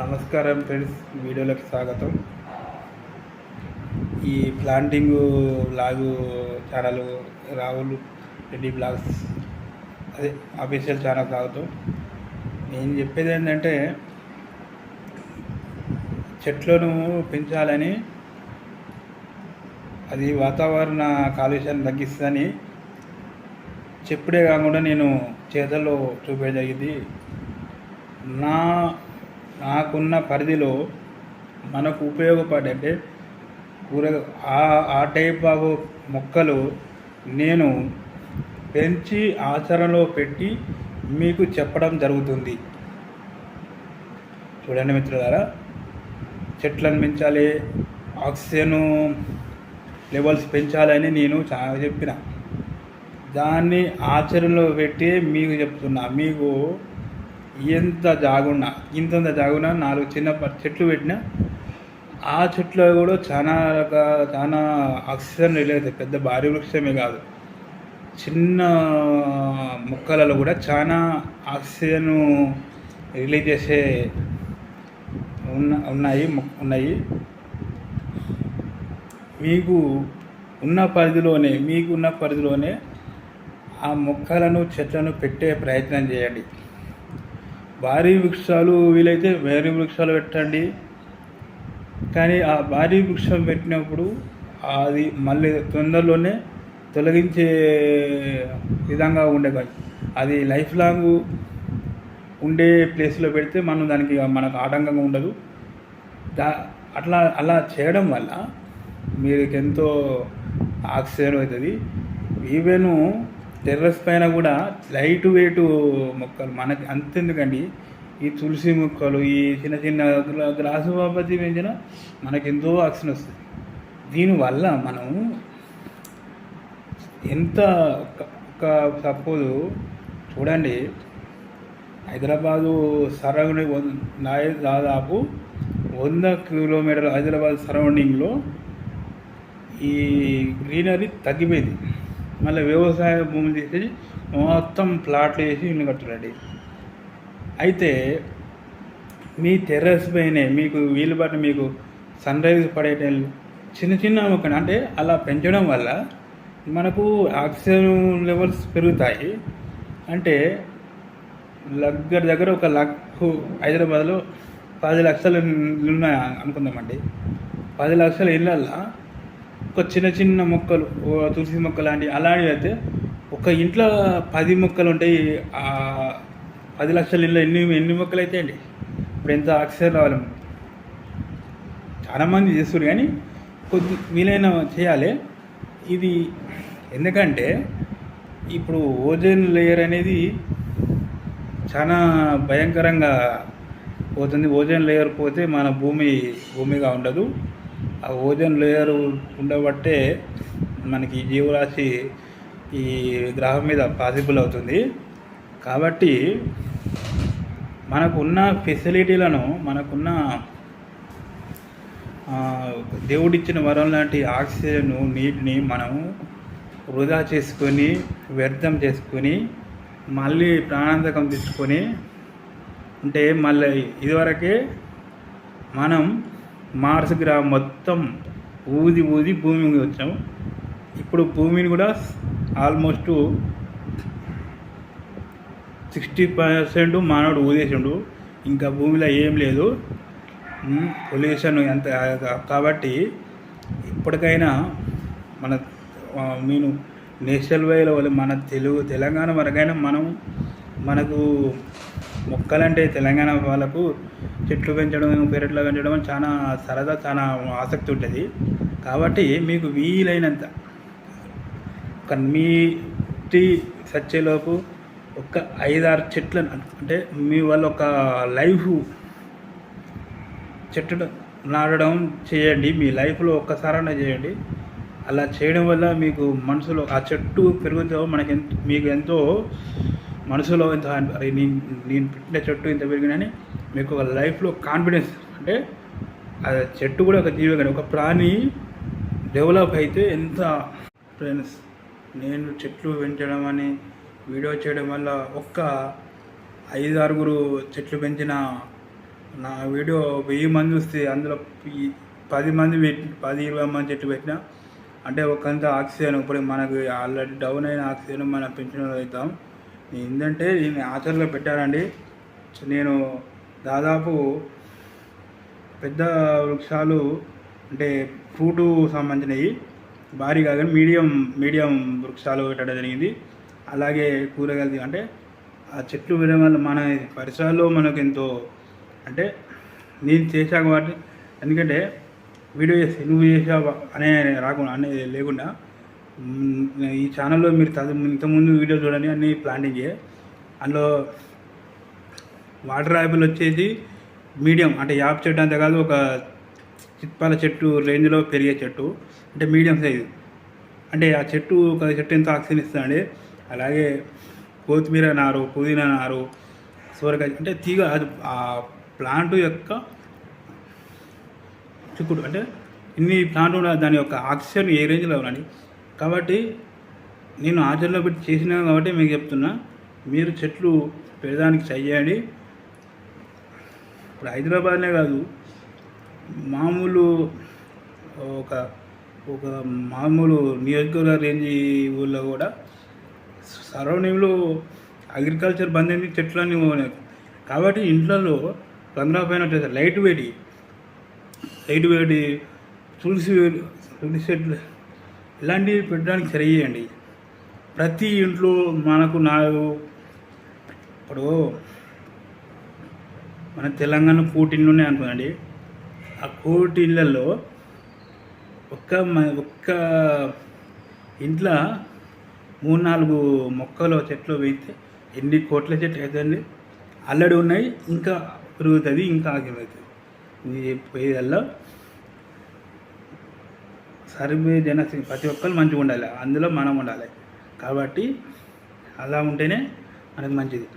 నమస్కారం ఫ్రెండ్స్ వీడియోలోకి స్వాగతం. ఈ planting blog channel Rahul Reddy blogs అదే అఫీషియల్ ఛానల్ స్వాగతం. నేను చెప్పేది ఏంటంటే చెట్లను పెంచాలని అది వాతావరణ కాలుష్యాన్ని తగ్గిస్తుందని చెప్పుడే కాకుండా నేను చేతల్లో చూపే జరిగింది. నా నాకున్న పరిధిలో మనకు ఉపయోగపడే అంటే కూర ఆ ఆ టైప్ ఆఫ్ మొక్కలు నేను పెంచి ఆచరణలో పెట్టి మీకు చెప్పడం జరుగుతుంది. చూడండి మిత్రులారా చెట్లను పెంచాలి ఆక్సిజన్ లెవెల్స్ పెంచాలని నేను చాలా చెప్పిన. దాన్ని ఆచరణలో పెట్టి మీకు చెప్తున్నా. మీకు ఎంత జాగున్నా ఇంతంత జాగున్నా నాలుగు చిన్న చెట్లు పెట్టినా ఆ చెట్లు కూడా చాలా రకాల చాలా ఆక్సిజన్ రిలీజ్ అవుతాయి పెద్ద భారీ వృక్షమే కాదు. చిన్న మొక్కలలో కూడా చాలా ఆక్సిజన్ రిలీజ్ చేసే ఉన్న ఉన్నాయి ఉన్నాయి. మీకు ఉన్న పరిధిలోనే మీకు ఉన్న పరిధిలోనే ఆ మొక్కలను చెట్లను పెట్టే ప్రయత్నం చేయండి. భారీ వృక్షాలు వీలైతే భారీ వృక్షాలు పెట్టండి. కానీ ఆ భారీ వృక్షం పెట్టినప్పుడు అది మళ్ళీ తొందరలోనే తొలగించే విధంగా ఉండే అది లైఫ్ లాంగ్ ఉండే ప్లేస్లో పెడితే మనం దానికి మనకు ఆటంకంగా ఉండదు. దా అట్లా అలా చేయడం వల్ల మీకు ఎంతో ఆక్సిజన్ అవుతుంది. ఈవెన్ టెర్రస్ పైన కూడా లైట్ వెయిట్ మొక్కలు మనకి అంతెందుకండి. ఈ తులసి మొక్కలు ఈ చిన్న చిన్న గ్లా- గ్లాసు బాబతి పెంచిన మనకి ఎంతో ఆక్సిజన్ వస్తుంది. దీనివల్ల మనం ఎంత ఒక- సపోజ్ చూడండి. హైదరాబాదు సరౌండింగ్ దాదాపు వంద కిలోమీటర్ల హైదరాబాద్ సరౌండింగ్లో ఈ గ్రీనరీ తగ్గిపోయింది. మళ్ళీ వ్యవసాయ భూములు తీసేసి మొత్తం ప్లాట్లు వేసి ఇల్లు కట్టురండి అయితే మీ టెర్రస్ పైనే మీకు వీలు బట్టి మీకు సన్ రైజ్ పడే టైంలో చిన్న చిన్న మొక్కలు అంటే అలా పెంచడం వల్ల మనకు ఆక్సిజన్ లెవెల్స్ పెరుగుతాయి. అంటే దగ్గర దగ్గర ఒక లక్ష హైదరాబాద్లో పది లక్షలు ఉన్నాయి అనుకుందామండి. పది లక్షల ఇళ్ళల్లో ఒక చిన్న చిన్న మొక్కలు తులసి మొక్క లాంటి అలాంటివి అయితే ఒక ఇంట్లో పది మొక్కలు ఉంటాయి. పది లక్షల ఇళ్ళు ఎన్ని ఎన్ని మొక్కలు అయితే అండి? ఇప్పుడు ఎంత ఆక్సిజన్ రావాలి? చాలామంది చేస్తారు కానీ కొద్ది వీలైన చేయాలి. ఇది ఎందుకంటే ఇప్పుడు ఓజోన్ లేయర్ అనేది చాలా భయంకరంగా పోతుంది. ఓజోన్ లేయర్ పోతే మన భూమి భూమిగా ఉండదు. ఆ ఓజోన్ లేయర్ ఉండబట్టే మనకి జీవరాశి ఈ గ్రహం మీద పాసిబుల్ అవుతుంది. కాబట్టి మనకున్న ఫెసిలిటీలను మనకున్న దేవుడిచ్చిన వరం లాంటి ఆక్సిజన్ నీటిని మనం వృధా చేసుకొని వ్యర్థం చేసుకొని మళ్ళీ ప్రాణాంతకం తెచ్చుకొని అంటే మళ్ళీ ఇదివరకే మనం మార్స్ గ్రహం మొత్తం ఊది ఊది భూమి మీద ఇప్పుడు భూమిని కూడా ఆల్మోస్ట్ సిక్స్టీ పర్సెంట్ మానవుడు ఊదేసిండు. ఇంకా భూమిలో ఏం లేదు. పొల్యూషన్ ఎంత కాబట్టి ఇప్పటికైనా మన నేను నేషనల్ వైలో మన తెలుగు తెలంగాణ వరకైనా మనం మనకు మొక్కలంటే తెలంగాణ వాళ్ళకు చెట్లు పెంచడం పెరట్లో పెంచడం చాలా సరదా చాలా ఆసక్తి ఉంటుంది. కాబట్టి మీకు వీలైనంత ఒక మీ టీ సచ్చేలోపు ఒక ఐదారు చెట్లను అంటే మీ వాళ్ళ ఒక లైఫ్ చెట్టు నాటడం చేయండి మీ లైఫ్లో ఒక్కసారైనా చేయండి. అలా చేయడం వల్ల మీకు మనసులో ఆ చెట్టు పెరుగుతో మనకి మీకు ఎంతో మనసులో ఎంత అరే నేను నేను పెట్టిన చెట్టు ఇంత పెరిగినని మీకు ఒక లైఫ్లో కాన్ఫిడెన్స్ అంటే ఆ చెట్టు కూడా ఒక జీవి కానీ ఒక ప్రాణి డెవలప్ అయితే ఎంత ఫ్రెండ్స్ నేను చెట్లు పెంచడం అని వీడియో చేయడం వల్ల ఒక్క ఐదు ఆరుగురు చెట్లు పెంచిన నా వీడియో వెయ్యి మంది వస్తే అందులో పది మంది పెట్టి పది ఇరవై మంది చెట్టు పెట్టిన అంటే ఒకంత ఆక్సిజన్ ఇప్పుడు మనకు ఆల్రెడీ డౌన్ అయిన ఆక్సిజన్ మనం పెంచడం అవుతాం ఏంటంటే ఈమె ఆచరణలో పెట్టానండి నేను దాదాపు పెద్ద వృక్షాలు అంటే ఫ్రూటు సంబంధించినవి భారీ కాదు మీడియం మీడియం వృక్షాలు పెట్టడం జరిగింది. అలాగే కూరగాయలు అంటే ఆ చెట్లు వేయడం వల్ల మన పరిసరాల్లో మనకు ఎంతో అంటే నేను చేశాక వాటి ఎందుకంటే వీడియో చేసి నువ్వు చేసావా అనే రాకుండా అనే లేకుండా ఈ ఛానల్లో మీరు ఇంతకుముందు వీడియో చూడండి అన్ని ప్లాంటింగ్ అందులో వాటర్ యాపిల్ వచ్చేసి మీడియం అంటే యాప్ చెట్టు అంతే కాదు ఒక చిత్పాల చెట్టు రేంజ్లో పెరిగే చెట్టు అంటే మీడియం సైజు అంటే ఆ చెట్టు ఒక చెట్టు ఎంత ఆక్సిజన్ ఇస్తుందండి? అలాగే కొత్తిమీర నారు పుదీనా నారు సూరకాయ అంటే తీగ అది ఆ ప్లాంట్ యొక్క చిక్కుడు అంటే ఇన్ని ప్లాంట్ ఉన్న దాని యొక్క ఆక్సిజన్ ఏ రేంజ్లో ఉందండి? కాబట్టి నేను ఆచరణలో పెట్టి చేసినా కాబట్టి మీకు చెప్తున్నా. మీరు చెట్లు పెడదానికి చెయ్యండి ఇప్పుడు హైదరాబాద్నే కాదు మామూలు ఒక ఒక మామూలు నియోజకవర్గ రేంజ్ ఊళ్ళో కూడా సరౌండింగ్లో అగ్రికల్చర్ బంద్ అయింది చెట్లన్నీ పోయినాయి కాబట్టి ఇంట్లో రంధ్రా పైన లైట్ వేడి లైట్ వేడి తులసి వేడి తులసి చెట్లు ఇలాంటివి పెట్టడానికి సరి ప్రతి ఇంట్లో మనకు నాలుగు ఇప్పుడు మన తెలంగాణ కోటిళ్ళు అనుకోండి ఆ కోటిళ్ళల్లో ఒక్క ఒక్క ఇంట్లో మూడు నాలుగు మొక్కలు చెట్లు వేస్తే ఎన్ని కోట్ల చెట్లు అవుతుంది అల్లడి ఉన్నాయి ఇంకా పెరుగుతుంది ఇంకా ఆగిపోతుంది. ఇది సర్వే జన ప్రతి ఒక్కరు మంచిగా ఉండాలి. అందులో మనం ఉండాలి. కాబట్టి అలా ఉంటేనే మనకు మంచిది.